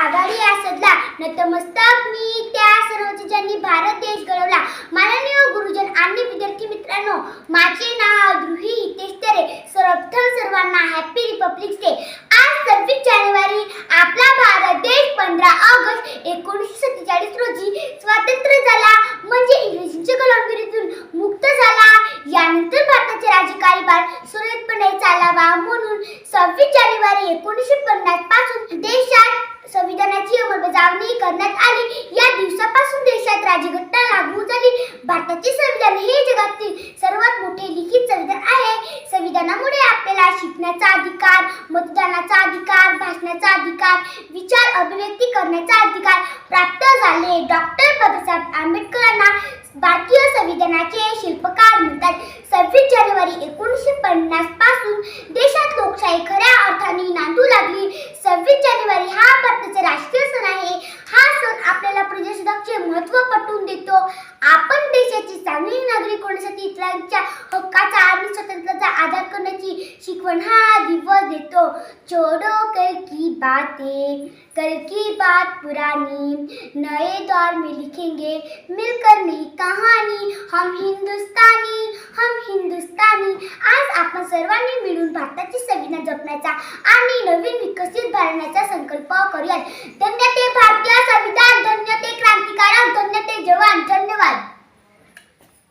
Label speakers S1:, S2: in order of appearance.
S1: आघाडी असदला नतमस्तक मी त्या सर्वच ज्यांनी भारत देश घडवला. माननीय हो गुरुजन आणि विद्यार्थी मित्रांनो माझे नाव द्रुही हितेश तरे. सर्वप्रथम सर्वांना हॅपी रिपब्लिक डे आज सव्वीस जानेवारी आपला भारत देश पंधरा ऑगस्ट एकोणीसशे सत्तेचाळीस रोजी स्वातंत्र्य झाला. म्हणजे इंग्रजींच्या गुलामगिरीतून मुक्त झाला. यानंतर भारताचे राज्यकारी भार सुरळीतपणे चालावा म्हणून सव्वीस जानेवारी एकोणीसशे पन्नासपासून देशात करण्यात आली. या दिवसापासून देशात राजघटना लागू झाली. भारताचे संविधान हे जगातील सर्वात मोठे लिखित संविधान आहे. संविधानामुळे आपल्याला शिकण्याचा अधिकार मतदानाचा अधिकार भाषणाचा अधिकार विचार अभिव्यक्ती करण्याचा अधिकार प्राप्त झाले. डॉक्टर बाबासाहेब आंबेडकरांना भारतीय संविधानाचे शिल्पकार म्हणतात. सव्वीस जानेवारी एकोणीसशे पन्नासपासून देशात लोकशाही खऱ्या अर्थाने नांदू लागली सव्वीस जानेवारी हा भारताचा राष्ट्रीय सण आहे हा सण आपल्याला प्रजासत्ताकाचे महत्त्व पटवून देतो. आपण देशाची चांगली नागरिक होण्यासाठी इतरांच्या हक्काचा आणि स्वातंत्र्याचा आदर करण्याची शिकवण हा दिवस देतो. छोडो कल की बातें कल की बात पुरानी नए दौर में लिखेंगे मिलकर नई कहानी. हम हिंदुस्तानी हम हिंदुस्तानी. आज आपण सर्वांनी मिळून भारताची संविधान जपण्याचा आणि नवीन विकसित भारण्याचा संकल्प करूयात.